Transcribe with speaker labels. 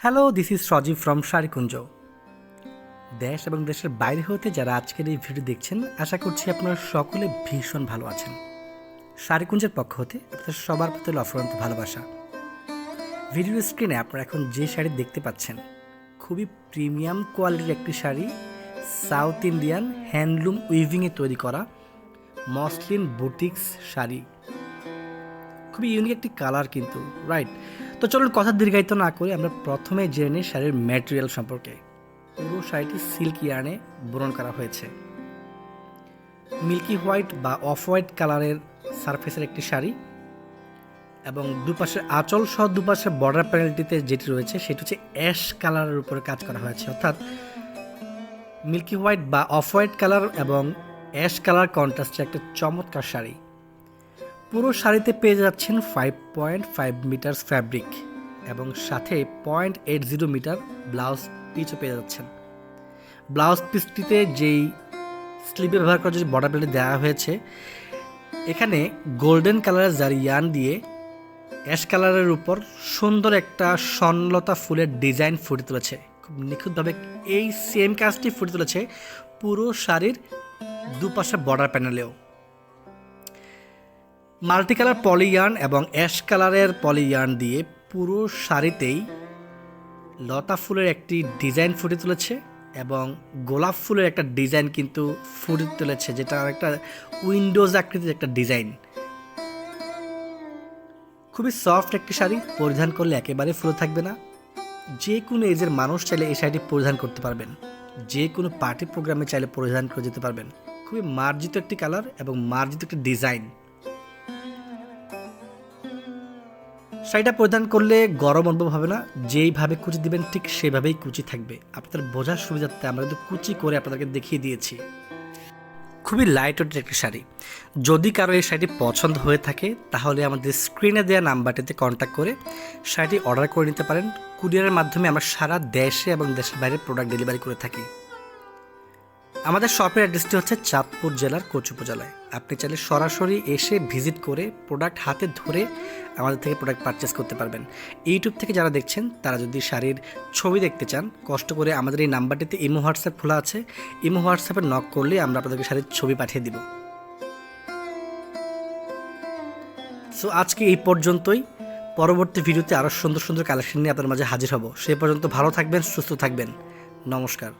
Speaker 1: Hello this is Sajib from Sharikunja দেশ এবং দেশের বাইরে হতে যারা আজকের এই ভিডিও দেখছেন, আশা করছি আপনারা সকলে ভীষণ ভালো আছেন। শাড়িকুঞ্জের পক্ষ হতে আপনাদের সবার প্রতি অফরন্ত ভালোবাসা। ভিডিওর স্ক্রিনে আপনারা এখন যে শাড়ি দেখতে পাচ্ছেন, খুবই প্রিমিয়াম কোয়ালিটির একটি শাড়ি সাউথ ইন্ডিয়ান হ্যান্ডলুম উইভিংয়ে তৈরি করা মসলিন বুটিক্স শাড়ি। খুবই ইউনিক একটি কালার কিন্তু রাইট তো চলুন কথা দীর্ঘায়িত না করে আমরা প্রথমে জেনে নিই শাড়ির ম্যাটেরিয়াল সম্পর্কে। পুরো শাড়িটি সিল্ক ইয়ার্নে বরণ করা হয়েছে। মিল্কি হোয়াইট বা অফ হোয়াইট কালারের সারফেসের একটি শাড়ি এবং দুপাশে আঁচল সহ দুপাশে বর্ডার প্যানেলটিতে যেটি রয়েছে, সেটি হচ্ছে অ্যাশ কালারের উপরে কাজ করা হয়েছে। অর্থাৎ মিল্কি হোয়াইট বা অফ হোয়াইট কালার এবং অ্যাশ কালার কন্ট্রাস্টের একটা চমৎকার শাড়ি। পুরো শাড়িতে পেয়ে যাচ্ছেন five point five metre fabric এবং সাথে point eight zero metre blouse পিচও পেয়ে যাচ্ছেন। ব্লাউজ পিসটিতে যেই স্লিপে ব্যবহার করার যে বর্ডার প্লেটে দেওয়া হয়েছে, এখানে গোল্ডেন কালারের জারিয়ান দিয়ে অ্যাশ কালারের উপর সুন্দর একটা স্বর্ণলতা ফুলের ডিজাইন ফুটে তুলেছে। খুব নিখুঁতভাবে এই সেম কাজটি ফুটে তুলেছে পুরো শাড়ির দুপাশে বর্ডার প্যানেলেও মাল্টি পলিয়ান এবং অ্যাশ কালারের পলিয়ান দিয়ে পুরো শাড়িতেই লতা ফুলের একটি ডিজাইন ফুটে তুলেছে এবং গোলাপ ফুলের একটা ডিজাইন কিন্তু ফুটে তুলেছে, যেটা একটা উইন্ডোজ আকৃতির একটা ডিজাইন। খুবই সফট একটি শাড়ি, পরিধান করলে একেবারে ফুলে থাকবে না। যে কোনো এজের মানুষ চাইলে এই শাড়িটি পরিধান করতে পারবেন। যে কোনো পার্টি প্রোগ্রামে চাইলে পরিধান করে যেতে পারবেন। খুবই মার্জিত একটি কালার এবং মার্জিত একটি ডিজাইন। শাড়িটা পরিধান করলে গরম অনুভব হবে না। যেইভাবে কুচি দিবেন ঠিক সেভাবেই কুচি থাকবে। আপনাদের বোঝার সুবিধার্থে আমরা কিন্তু কুচি করে আপনাদেরকে দেখিয়ে দিয়েছি। খুবই লাইট ওয়েটের একটি শাড়ি। যদি কারও এই শাড়িটি পছন্দ হয়ে থাকে, তাহলে আমাদের স্ক্রিনে দেওয়া নাম্বারটিতে কন্ট্যাক্ট করে শাড়িটি অর্ডার করে নিতে পারেন। কুরিয়ারের মাধ্যমে আমরা সারা দেশে এবং দেশের বাইরে প্রোডাক্ট ডেলিভারি করে থাকি। আমাদের শপের অ্যাড্রেসটি হচ্ছে চাঁদপুর জেলার কচু উপজেলায়। আপনি চাইলে সরাসরি এসে ভিজিট করে প্রোডাক্ট হাতে ধরে আমাদের থেকে প্রোডাক্ট পারচেস করতে পারবেন। ইউটিউব থেকে যারা দেখছেন, তারা যদি শাড়ির ছবি দেখতে চান, কষ্ট করে আমাদের এই নাম্বারটিতে ইমো, হোয়াটসঅ্যাপ খোলা আছে। ইমো, হোয়াটসঅ্যাপে নক করলে আমরা আপনাদেরকে শাড়ির ছবি পাঠিয়ে দিব। সো আজকে এই পর্যন্তই। পরবর্তী ভিডিওতে আরও সুন্দর সুন্দর কালেকশন নিয়ে আপনার মাঝে হাজির হব। সে পর্যন্ত ভালো থাকবেন, সুস্থ থাকবেন। নমস্কার।